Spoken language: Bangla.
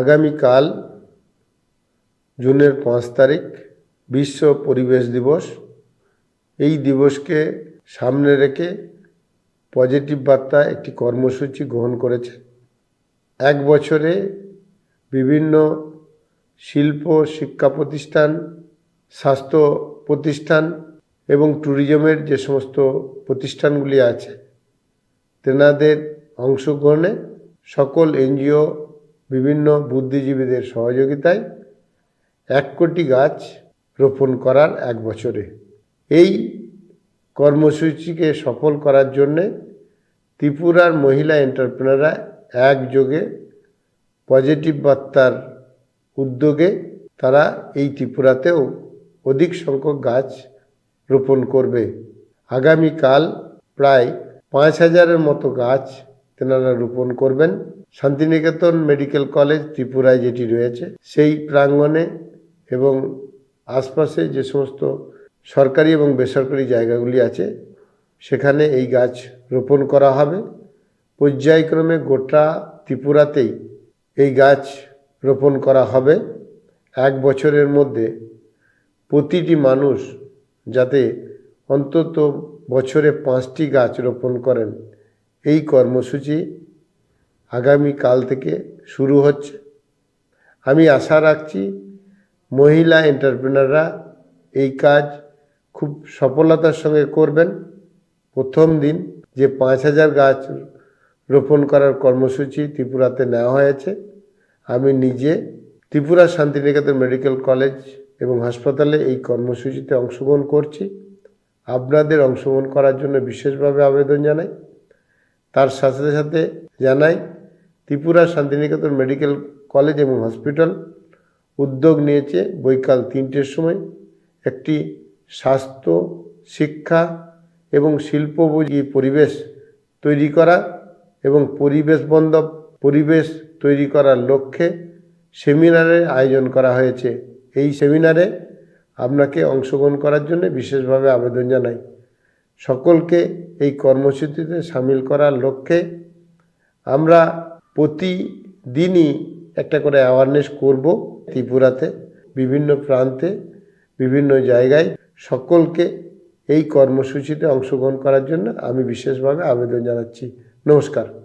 আগামীকাল জুনের পাঁচ তারিখ বিশ্ব পরিবেশ দিবস। এই দিবসকে সামনে রেখে পজিটিভ বার্তা একটি কর্মসূচি গ্রহণ করেছে। এক বছরে বিভিন্ন শিল্প, শিক্ষা প্রতিষ্ঠান, স্বাস্থ্য প্রতিষ্ঠান এবং ট্যুরিজমের যে সমস্ত প্রতিষ্ঠানগুলি আছে, তেনাদের অংশগ্রহণে সকল এনজিও বিভিন্ন বুদ্ধিজীবীদের সহযোগিতায় এক কোটি গাছ রোপণ করার এক বছরে। এই কর্মসূচিকে সফল করার জন্যে ত্রিপুরার মহিলা এন্টারপ্রেনাররা একযোগে পজিটিভ বার্তার উদ্যোগে তারা এই ত্রিপুরাতেও অধিক সংখ্যক গাছ রোপণ করবে। আগামীকাল প্রায় পাঁচ হাজারের মতো গাছ তেনারা রোপণ করবেন। শান্তিনিকেতন মেডিকেল কলেজ ত্রিপুরায় যেটি রয়েছে, সেই প্রাঙ্গণে এবং আশপাশে যে সমস্ত সরকারি এবং বেসরকারি জায়গাগুলি আছে, সেখানে এই গাছ রোপণ করা হবে। পর্যায়ক্রমে গোটা ত্রিপুরাতেই এই গাছ রোপণ করা হবে। এক বছরের মধ্যে প্রতিটি মানুষ যাতে অন্তত বছরে পাঁচটি গাছ রোপণ করেন, এই কর্মসূচি আগামী কাল থেকে শুরু হচ্ছে। আমি আশা রাখছি মহিলা এন্টারপ্রেনাররা এই কাজ খুব সফলতার সঙ্গে করবেন। প্রথম দিন যে পাঁচ হাজার গাছ রোপণ করার কর্মসূচি ত্রিপুরাতে নেওয়া হয়েছে, আমি নিজে ত্রিপুরা শান্তিনিকেতন মেডিকেল কলেজ এবং হাসপাতালে এই কর্মসূচিতে অংশগ্রহণ করছি। আপনাদের অংশগ্রহণ করার জন্য বিশেষভাবে আবেদন জানাই। তার সাথে সাথে জানাই ত্রিপুরা শান্তিনিকেতন মেডিকেল কলেজ এবং হসপিটাল উদ্যোগ নিয়েছে বৈকাল তিনটের সময় একটি স্বাস্থ্য, শিক্ষা এবং শিল্পোপযোগী পরিবেশ তৈরি করা এবং পরিবেশ বান্ধব পরিবেশ তৈরি করার লক্ষ্যে সেমিনারের আয়োজন করা হয়েছে। এই সেমিনারে আপনাকে অংশগ্রহণ করার জন্য বিশেষভাবে আবেদন জানাই। সকলকে এই কর্মসূচিতে সামিল করার লক্ষ্যে আমরা প্রতিদিনই একটা করে অ্যাওয়ারনেস করব ত্রিপুরাতে, বিভিন্ন প্রান্তে, বিভিন্ন জায়গায় সকলকে এই কর্মসূচিতে অংশগ্রহণ করার জন্য আমি বিশেষভাবে আবেদন জানাচ্ছি। নমস্কার।